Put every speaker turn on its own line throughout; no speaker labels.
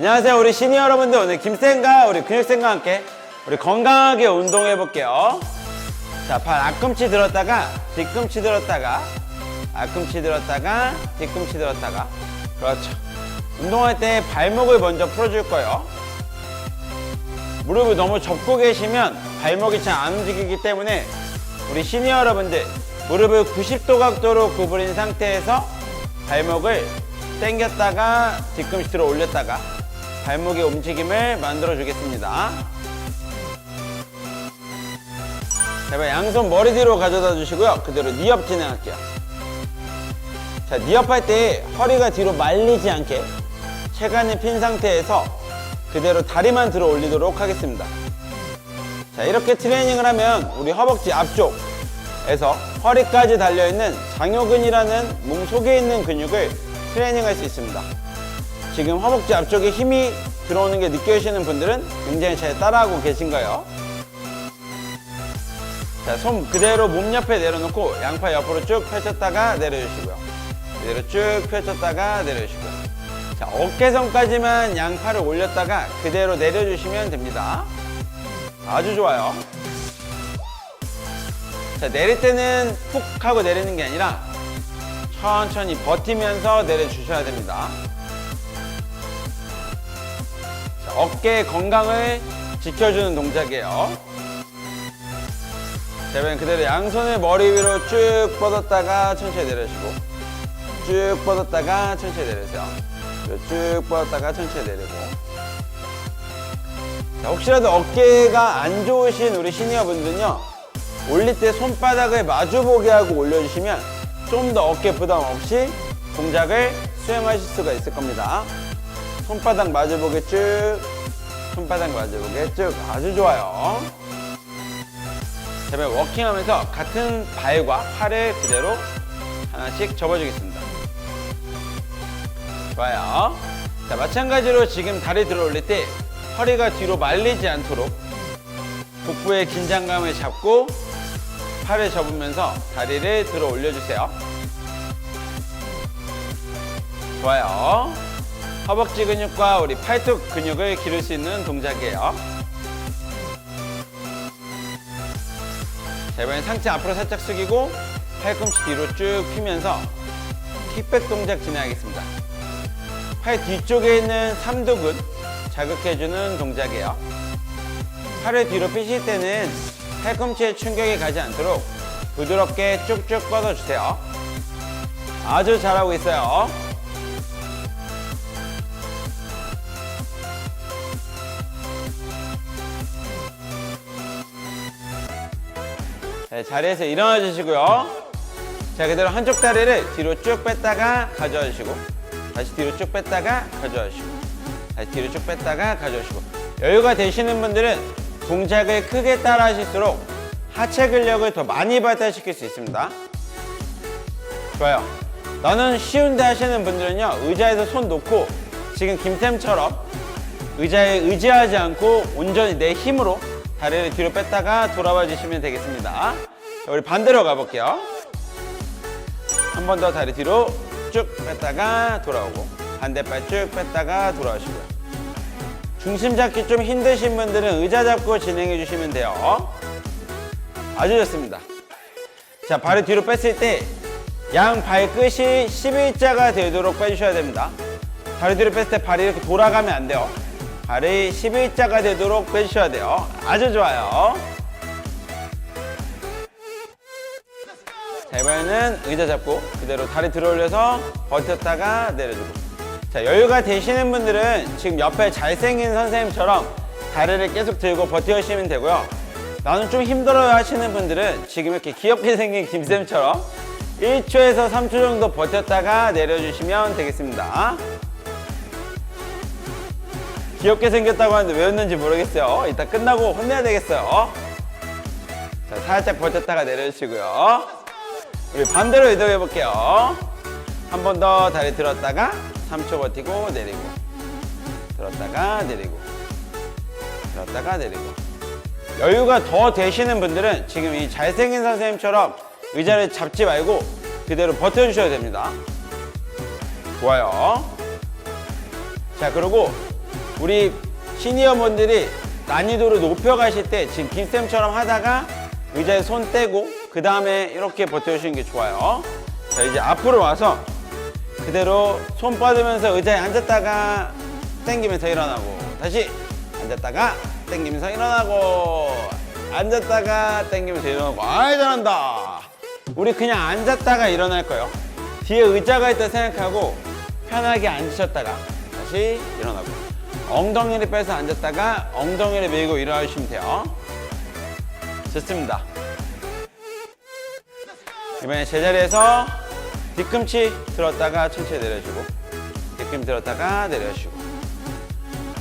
안녕하세요. 우리 시니어 여러분들 오늘 김쌤과 우리 근육쌤과 함께 우리 건강하게 운동해 볼게요. 자발 앞꿈치 들었다가 뒤꿈치 들었다가 앞꿈치 들었다가 뒤꿈치 들었다가. 그렇죠. 운동할 때 발목을 먼저 풀어줄 거예요. 무릎을 너무 접고 계시면 발목이 잘 안 움직이기 때문에 우리 시니어 여러분들 무릎을 90도 각도로 구부린 상태에서 발목을 당겼다가 뒤꿈치 들어 올렸다가 발목의 움직임을 만들어 주겠습니다. 제발 양손 머리 뒤로 가져다 주시고요. 그대로 니업 진행할게요. 자, 니업 할 때 허리가 뒤로 말리지 않게 체간을 핀 상태에서 그대로 다리만 들어 올리도록 하겠습니다. 자, 이렇게 트레이닝을 하면 우리 허벅지 앞쪽에서 허리까지 달려있는 장요근이라는 몸 속에 있는 근육을 트레이닝 할 수 있습니다. 지금 허벅지 앞쪽에 힘이 들어오는 게 느껴지시는 분들은 굉장히 잘 따라하고 계신 거예요. 자, 손 그대로 몸 옆에 내려놓고 양팔 옆으로 쭉 펼쳤다가 내려주시고요. 그대로 쭉 펼쳤다가 내려주시고요. 자, 어깨선까지만 양팔을 올렸다가 그대로 내려주시면 됩니다. 아주 좋아요. 자, 내릴 때는 푹 하고 내리는 게 아니라 천천히 버티면서 내려주셔야 됩니다. 자, 어깨 건강을 지켜주는 동작이에요. 자, 이번엔 그대로 양손을 머리 위로 쭉 뻗었다가 천천히 내려주시고 쭉 뻗었다가 천천히 내려주세요. 쭉 뻗었다가 천천히 내리고 자, 혹시라도 어깨가 안 좋으신 우리 시니어 분들은요 올릴 때 손바닥을 마주보게 하고 올려주시면 좀 더 어깨 부담 없이 동작을 수행하실 수가 있을 겁니다 손바닥 마주보게 쭉 손바닥 마주보게 쭉 아주 좋아요. 제발 워킹하면서 같은 발과 팔을 그대로 하나씩 접어주겠습니다. 좋아요. 자 마찬가지로 지금 다리 들어 올릴 때 허리가 뒤로 말리지 않도록 복부의 긴장감을 잡고 팔을 접으면서 다리를 들어 올려주세요. 좋아요. 허벅지 근육과 우리 팔뚝 근육을 기를 수 있는 동작이에요. 자, 이번엔 상체 앞으로 살짝 숙이고 팔꿈치 뒤로 쭉 펴면서 킥백 동작 진행하겠습니다. 팔 뒤쪽에 있는 삼두근 자극해주는 동작이에요. 팔을 뒤로 삐실 때는 팔꿈치에 충격이 가지 않도록 부드럽게 쭉쭉 뻗어주세요. 아주 잘하고 있어요. 네, 자리에서 일어나 주시고요. 자, 그대로 한쪽 다리를 뒤로 쭉 뺐다가 가져와 주시고, 다시 뒤로 쭉 뺐다가 가져와 주시고, 다시 뒤로 쭉 뺐다가 가져와 주시고. 여유가 되시는 분들은 동작을 크게 따라 하실수록 하체 근력을 더 많이 발달시킬 수 있습니다. 좋아요. 나는 쉬운데 하시는 분들은요, 의자에서 손 놓고 지금 김쌤처럼 의자에 의지하지 않고 온전히 내 힘으로 다리를 뒤로 뺐다가 돌아와 주시면 되겠습니다. 자, 우리 반대로 가볼게요. 한 번 더 다리 뒤로 쭉 뺐다가 돌아오고 반대 발 쭉 뺐다가 돌아오시고요. 중심 잡기 좀 힘드신 분들은 의자 잡고 진행해 주시면 돼요. 아주 좋습니다. 자, 발을 뒤로 뺐을 때 양 발끝이 11자가 되도록 빼주셔야 됩니다. 다리 뒤로 뺐을 때 발이 이렇게 돌아가면 안 돼요. 발이 11자가 되도록 빼주셔야 돼요. 아주 좋아요. 자, 이번에는 의자 잡고 그대로 다리 들어 올려서 버텼다가 내려주고. 자, 여유가 되시는 분들은 지금 옆에 잘생긴 선생님처럼 다리를 계속 들고 버텨주시면 되고요. 나는 좀 힘들어요 하시는 분들은 지금 이렇게 귀엽게 생긴 김쌤처럼 1초에서 3초 정도 버텼다가 내려주시면 되겠습니다. 귀엽게 생겼다고 하는데 왜 웃는지 모르겠어요. 이따 끝나고 혼내야 되겠어요. 자, 살짝 버텼다가 내려주시고요. 우리 반대로 이동해 볼게요. 한 번 더 다리 들었다가 3초 버티고 내리고 들었다가 내리고 들었다가 내리고 여유가 더 되시는 분들은 지금 이 잘생긴 선생님처럼 의자를 잡지 말고 그대로 버텨주셔야 됩니다. 좋아요. 자, 그리고 우리 시니어분들이 난이도를 높여가실 때 지금 김쌤처럼 하다가 의자에 손 떼고 그 다음에 이렇게 버텨주시는 게 좋아요. 자 이제 앞으로 와서 그대로 손 뻗으면서 의자에 앉았다가 당기면서 일어나고 다시 앉았다가 당기면서 일어나고 앉았다가 당기면서 일어나고. 아이 잘한다. 우리 그냥 앉았다가 일어날 거예요. 뒤에 의자가 있다 생각하고 편하게 앉으셨다가 다시 일어나고 엉덩이를 빼서 앉았다가 엉덩이를 밀고 일어나주시면 돼요. 좋습니다. 이번에 제자리에서 뒤꿈치 들었다가 천천히 내려주고 뒤꿈치 들었다가 내려주고.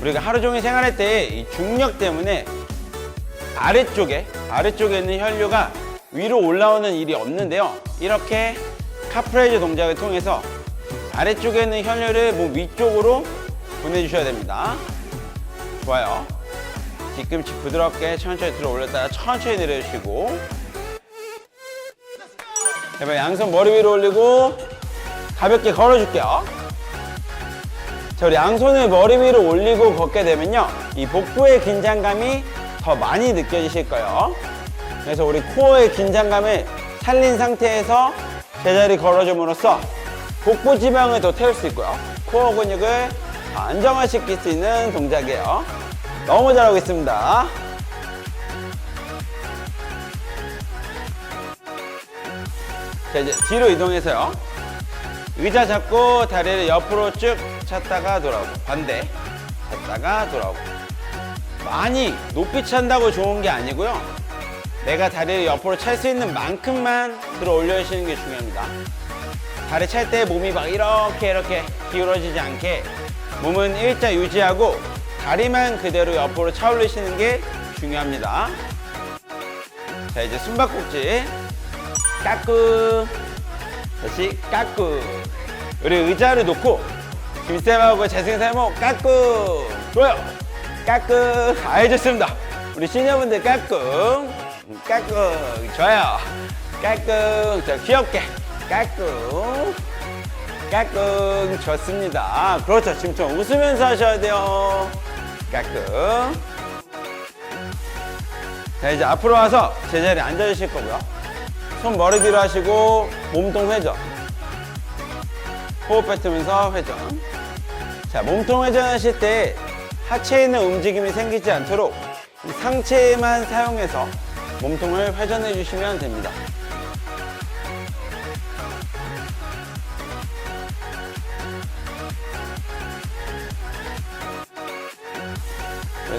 우리가 하루 종일 생활할 때 이 중력 때문에 아래쪽에 아래쪽에 있는 혈류가 위로 올라오는 일이 없는데요. 이렇게 카프레이즈 동작을 통해서 아래쪽에 있는 혈류를 몸 위쪽으로 보내주셔야 됩니다 좋아요 뒤꿈치 부드럽게 천천히 들어 올렸다가 천천히 내려주시고 제발 양손 머리 위로 올리고 가볍게 걸어줄게요. 자, 우리 양손을 머리 위로 올리고 걷게 되면요. 이 복부의 긴장감이 더 많이 느껴지실 거예요. 그래서 우리 코어의 긴장감을 살린 상태에서 제자리 걸어줌으로써 복부 지방을 더 태울 수 있고요. 코어 근육을 더 안정화시킬 수 있는 동작이에요. 너무 잘하고 있습니다. 자 이제 뒤로 이동해서요 의자 잡고 다리를 옆으로 쭉 찼다가 돌아오고 반대 찼다가 돌아오고 많이 높이 찬다고 좋은 게 아니고요 내가 다리를 옆으로 찰 수 있는 만큼만 들어 올려주시는 게 중요합니다 다리 찰때 몸이 막 이렇게 이렇게 기울어지지 않게 몸은 일자 유지하고 다리만 그대로 옆으로 차 올리시는 게 중요합니다. 자 이제 숨바꼭질. 까꿍 다시 까꿍 우리 의자를 놓고 김쌤하고 재승쌤하고 까꿍 좋아요. 까꿍 아이 좋습니다. 우리 시니어분들 까꿍 까꿍 좋아요. 까꿍 자 귀엽게 까꿍 까꿍 좋습니다 그렇죠 지금 좀 웃으면서 하셔야 돼요 까꿍 자 이제 앞으로 와서 제자리에 앉아주실 거고요 손 머리 뒤로 하시고 몸통 회전. 호흡 뱉으면서 회전. 자, 몸통 회전 하실 때 하체에 있는 움직임이 생기지 않도록 이 상체만 사용해서 몸통을 회전해 주시면 됩니다.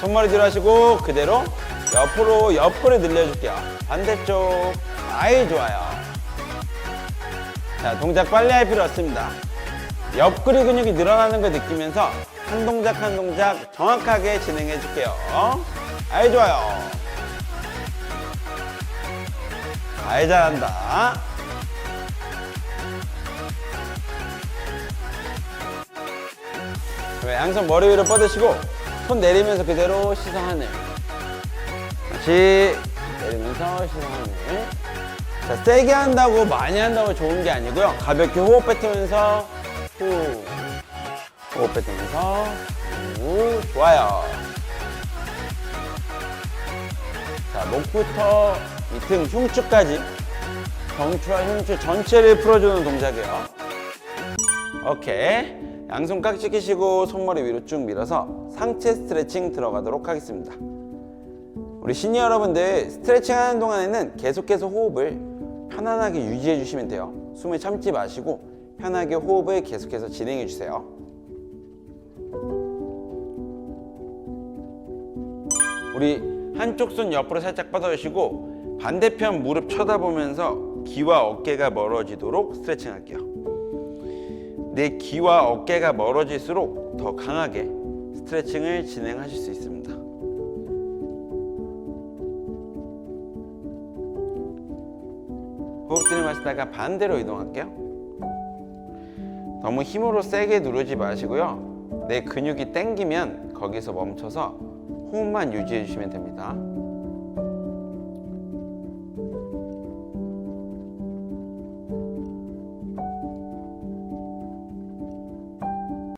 손머리 뒤로 하시고 그대로 옆으로 옆구리 늘려줄게요. 반대쪽. 아이 좋아요. 자 동작 빨리 할 필요 없습니다. 옆구리 근육이 늘어나는 걸 느끼면서 한 동작 한 동작 정확하게 진행해 줄게요. 아이 좋아요. 아이 잘한다. 네, 양손 머리 위로 뻗으시고 손 내리면서 그대로 시선 하늘. 다시 내리면서 시선 하늘. 자, 세게 한다고 많이 한다고 좋은 게 아니고요. 가볍게 호흡 뱉으면서 후. 호흡 뱉으면서 후. 좋아요. 자, 목부터 밑은 흉추까지 경추와 흉추 전체를 풀어주는 동작이에요. 오케이. 양손 깍지 끼시고 손머리 위로 쭉 밀어서 상체 스트레칭 들어가도록 하겠습니다. 우리 시니어 여러분들 스트레칭 하는 동안에는 계속해서 호흡을 편안하게 유지해 주시면 돼요. 숨을 참지 마시고 편하게 호흡을 계속해서 진행해 주세요. 우리 한쪽 손 옆으로 살짝 뻗어주시고 반대편 무릎 쳐다보면서 귀와 어깨가 멀어지도록 스트레칭 할게요. 내 귀와 어깨가 멀어질수록 더 강하게 스트레칭을 진행하실 수 있습니다. 호흡 들이마시다가 반대로 이동할게요. 너무 힘으로 세게 누르지 마시고요. 내 근육이 당기면 거기서 멈춰서 호흡만 유지해 주시면 됩니다.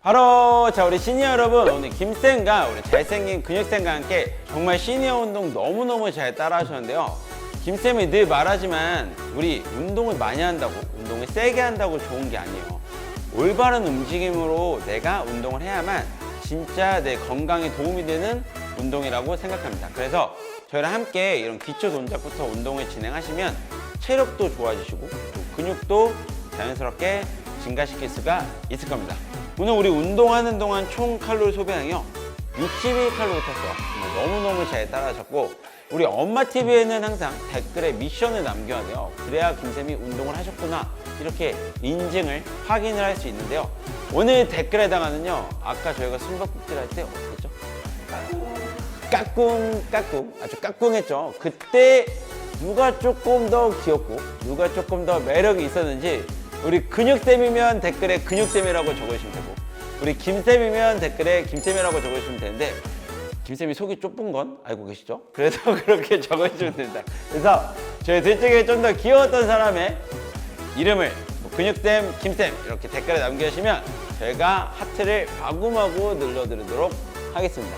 바로 자 우리 시니어 여러분 오늘 김쌤과 우리 잘생긴 근육쌤과 함께 정말 시니어 운동 너무너무 잘 따라 하셨는데요. 김쌤이 늘 말하지만 우리 운동을 많이 한다고 운동을 세게 한다고 좋은 게 아니에요. 올바른 움직임으로 내가 운동을 해야만 진짜 내 건강에 도움이 되는 운동이라고 생각합니다. 그래서 저희랑 함께 이런 기초 동작부터 운동을 진행하시면 체력도 좋아지시고 또 근육도 자연스럽게 증가시킬 수가 있을 겁니다. 오늘 우리 운동하는 동안 총 칼로리 소비량이요. 62칼로리였어요. 너무너무 잘 따라하셨고 우리 엄마 TV에는 항상 댓글에 미션을 남겨야 돼요. 그래야 김쌤이 운동을 하셨구나 이렇게 인증을 확인을 할 수 있는데요. 오늘 댓글에다가는요. 아까 저희가 숨바꼭질 할 때 어떻게 했죠? 까꿍 까꿍 아주 까꿍했죠. 그때 누가 조금 더 귀엽고 누가 조금 더 매력이 있었는지 우리 근육쌤이면 댓글에 근육쌤이라고 적어주시면 되고 우리 김쌤이면 댓글에 김쌤이라고 적어주시면 되는데 김쌤이 속이 좁은 건 알고 계시죠? 그래서 그렇게 적어주시면 됩니다. 그래서 저희 둘 중에 좀 더 귀여웠던 사람의 이름을 뭐 근육쌤, 김쌤 이렇게 댓글에 남겨주시면 저희가 하트를 마구마구 눌러드리도록 하겠습니다.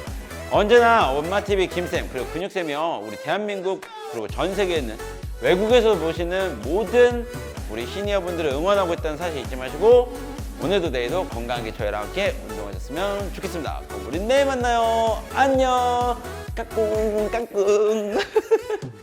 언제나 엄마TV 김쌤 그리고 근육쌤이요 우리 대한민국 그리고 전 세계에 있는 외국에서 보시는 모든 우리 시니어분들을 응원하고 있다는 사실 잊지 마시고 오늘도 내일도 건강하게 저희랑 함께 운동하셨으면 좋겠습니다. 그럼 우리 내일 만나요. 안녕. 깍꿍 깍꿍.